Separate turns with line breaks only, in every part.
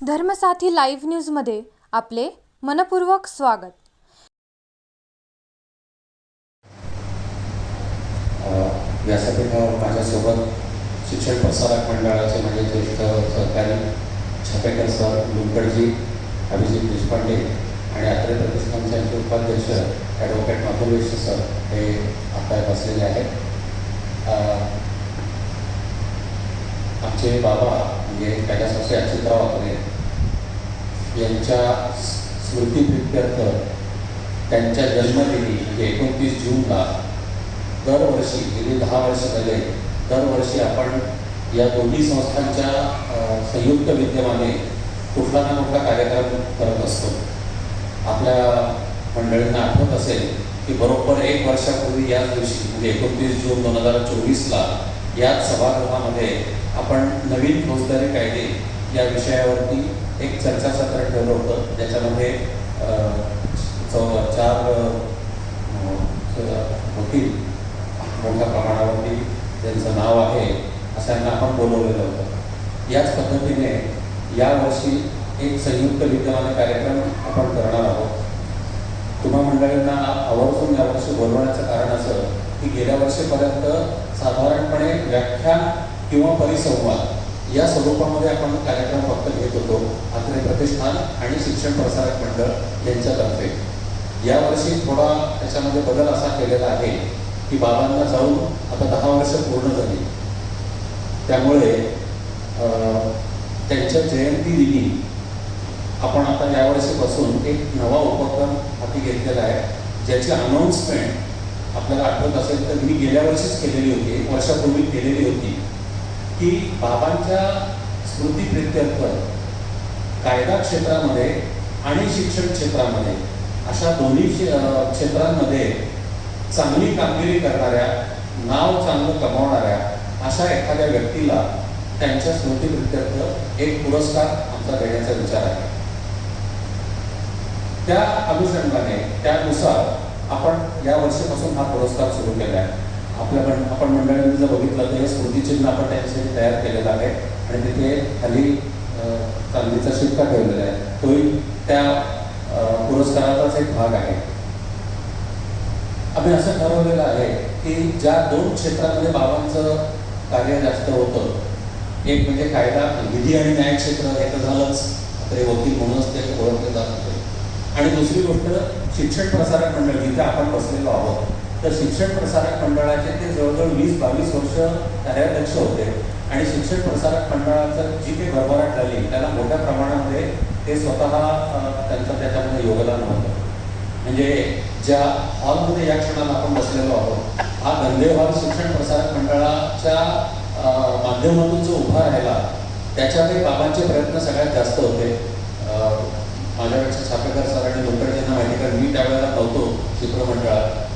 धर्मसाथी live न्यूजमध्ये आपले मनपूर्वक स्वागत.
अ, व्यासपीठावर माझ्यासोबत शिक्षण प्रसारक मंडळाचे माझे ज्येष्ठ सहकारी छापेकर सर लुंकडजी अभिजित देशपांडे आणि अत्रे प्रतिष्ठानचे उपाध्यक्ष ॲडव्होकेट माधुरेश सर हे आपल्या बसलेले आहेत. आमचे बाबा म्हणजे कैलासवासी अच्युतराव आपले यांच्या स्मृतीप्रित्यर्थ त्यांच्या जन्मदिनी म्हणजे एकोणतीस जूनला दरवर्षी गेली दहा वर्ष झाले दरवर्षी आपण या दोन्ही संस्थांच्या संयुक्त विद्यमाने कुठला ना कुठला कार्यक्रम करत असतो. आपल्या मंडळींना आठवत असेल की बरोबर एक वर्षापूर्वी याच दिवशी म्हणजे एकोणतीस जून दोन हजार चोवीसला याच सभागृहामध्ये आपण नवीन फौजदारी कायदे या विषयावरती एक चर्चासत्र ठेवलं होतं. ज्याच्यामध्ये चौ- चार अ, वकील मोठ्या प्रमाणावरती ज्यांचं नाव आहे अशांना आपण बोलवलेलं होतं. याच पद्धतीने यावर्षी एक संयुक्त विद्यमान कार्यक्रम आपण करणार आहोत. तुम्हा मंडळींना आवर्जून यावर्षी बोलवण्याचं कारण असं की गेल्या वर्षीपर्यंत साधारणपणे व्याख्यान किंवा परिसंवाद या स्वरूपामध्ये आपण कार्यक्रम फक्त घेत होतो. आत्रे प्रतिष्ठान आणि शिक्षण प्रसारक मंडळ यांच्यातर्फे. यावर्षी थोडा त्याच्यामध्ये बदल असा केलेला आहे की बाबांना जाऊन आता दहा वर्ष पूर्ण झाली. त्यामुळे त्यांच्या जयंती दिनी आपण आता यावर्षीपासून एक नवा उपक्रम हाती घेतलेला आहे ज्याची अनाऊन्समेंट आपल्याला आठवत असेल तर मी गेल्या वर्षीच केलेली होती एक वर्षापूर्वी केलेली होती. की बाबांच्या स्मृतीप्रित्यर्थ कायदा क्षेत्रामध्ये आणि शिक्षण क्षेत्रामध्ये अशा दोन्ही क्षेत्रांमध्ये चांगली कामगिरी करणाऱ्या नाव चांगलं कमावणाऱ्या अशा एखाद्या व्यक्तीला त्यांच्या स्मृतीप्रित्यर्थ एक पुरस्कार आमचा देण्याचा विचार आहे. त्या अनुषंगाने त्यानुसार आपण या वर्षीपासून हा पुरस्कार सुरू केला आहे. आपल्या पण आपण मंडळींनी जर बघितलं तर हे स्मृतिचिन्ह आपण त्यांच्यासाठी तयार केलेलं आहे. आणि तिथे खाली चांदीचा शिक्का ठेवलेला आहे. तोही त्या पुरस्काराचाच एक भाग आहे. आम्ही असं ठरवलेलं आहे की ज्या दोन क्षेत्रामध्ये बाबांचं कार्य जास्त होतं एक म्हणजे कायदा विधी आणि न्याय क्षेत्र हे तर झालंच तरी वकील म्हणूनच ते ओळखले जात होते. आणि दुसरी गोष्ट शिक्षण प्रसारक मंडळ जिथे आपण बसलेलो आहोत तर शिक्षण प्रसारक मंडळाचे ते जवळजवळ वीस बावीस वर्ष कार्याध्यक्ष होते. आणि शिक्षण प्रसारक मंडळाचं जी काही भरभराट झाली त्याला मोठ्या प्रमाणामध्ये ते स्वतः त्यांचं त्याच्यामध्ये योगदान होतं. म्हणजे ज्या हॉलमध्ये या क्षणाला आपण बसलेलो आहोत हा धंदे हॉल शिक्षण प्रसारक मंडळाच्या माध्यमातून जो उभा राहिला त्याच्यामध्ये बाबांचे प्रयत्न सगळ्यात जास्त होते. माझ्यापेक्षा छापेकर सर आणि लोकांच्या माहिती कारण मी त्यावेळेला नव्हतो चित्रमंडळात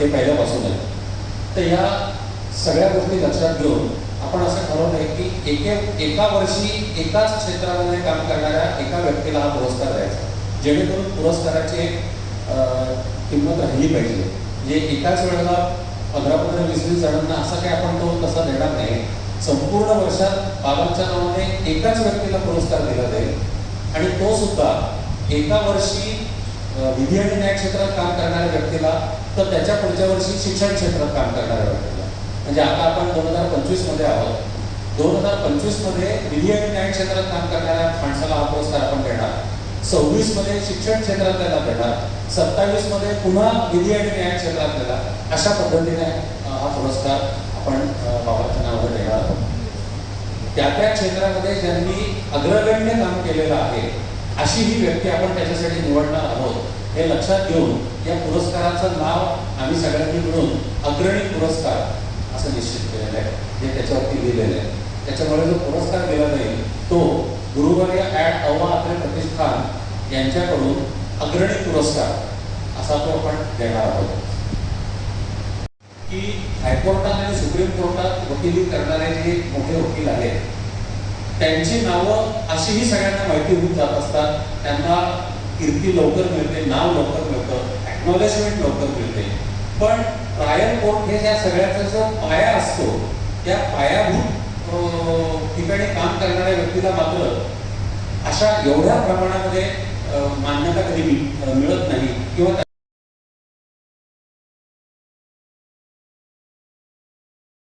ते पहिल्यापासून आहे. तर या सगळ्या गोष्टी लक्षात घेऊन आपण असं ठरवलं आहे की एके एका वर्षी एकाच क्षेत्रामध्ये काम करणाऱ्या एका व्यक्तीला हा पुरस्कार द्यायचा. जेणेकरून पुरस्काराची एक किंमत राहिली पाहिजे. जे एकाच वेळेला पंधरा पंधरा वीस वीस जणांना असा काही आपण तो तसा देणार नाही. संपूर्ण वर्षात बाबांच्या नावाने एकाच व्यक्तीला पुरस्कार दिला जाईल. आणि तो सुद्धा एका वर्षी विधी आणि न्याय क्षेत्रात काम करणाऱ्या व्यक्तीला तर त्याच्या पुढच्या वर्षी शिक्षण क्षेत्रात काम करणाऱ्या व्यक्तीला. म्हणजे आता आपण दोन हजार पंचवीसमध्ये आहोत. दोन हजार पंचवीसमध्ये विधी आणि न्याय क्षेत्रात काम करणाऱ्या माणसाला हा पुरस्कार आपण देणार. सव्वीसमध्ये शिक्षण क्षेत्रात त्याला देणार. सत्तावीसमध्ये पुन्हा विधी आणि न्याय क्षेत्रात देणार. अशा पद्धतीने हा पुरस्कार आपण बाबाच्या नावावर देणार आहोत. त्या त्या क्षेत्रामध्ये ज्यांनी अग्रगण्य काम केलेलं आहे अशी ही व्यक्ती आपण त्याच्यासाठी निवडणार आहोत हे लक्षात घेऊन या पुरस्काराचं नाव आम्ही सगळ्यांनी मिळून अग्रणी पुरस्कार असं निश्चित केलेलं आहे. जे त्याच्यावरती लिहिलेलं आहे. त्याच्यामुळे जो पुरस्कार दिला जाईल तो गुरुवर्य ॲट अव्वा अत्रे प्रतिष्ठान यांच्याकडून अग्रणी पुरस्कार असा तो आपण देणार आहोत. की हायकोर्टात आणि सुप्रीम कोर्टात वकिली करणारे जे मोठे वकील आहेत त्यांची नावं अशीही सगळ्यांना माहिती होऊन जात असतात. त्यांना कीर्ती लवकर मिळते नाव लवकर मिळतं ॲक्नॉलेजमेंट लवकर मिळते. पण ट्रायल कोर्ट हे ज्या सगळ्याचा जो पाया असतो त्या पायाभूत ठिकाणी काम करणाऱ्या व्यक्तीला मात्र अशा एवढ्या प्रमाणामध्ये मान्यता कधी मिळत नाही किंवा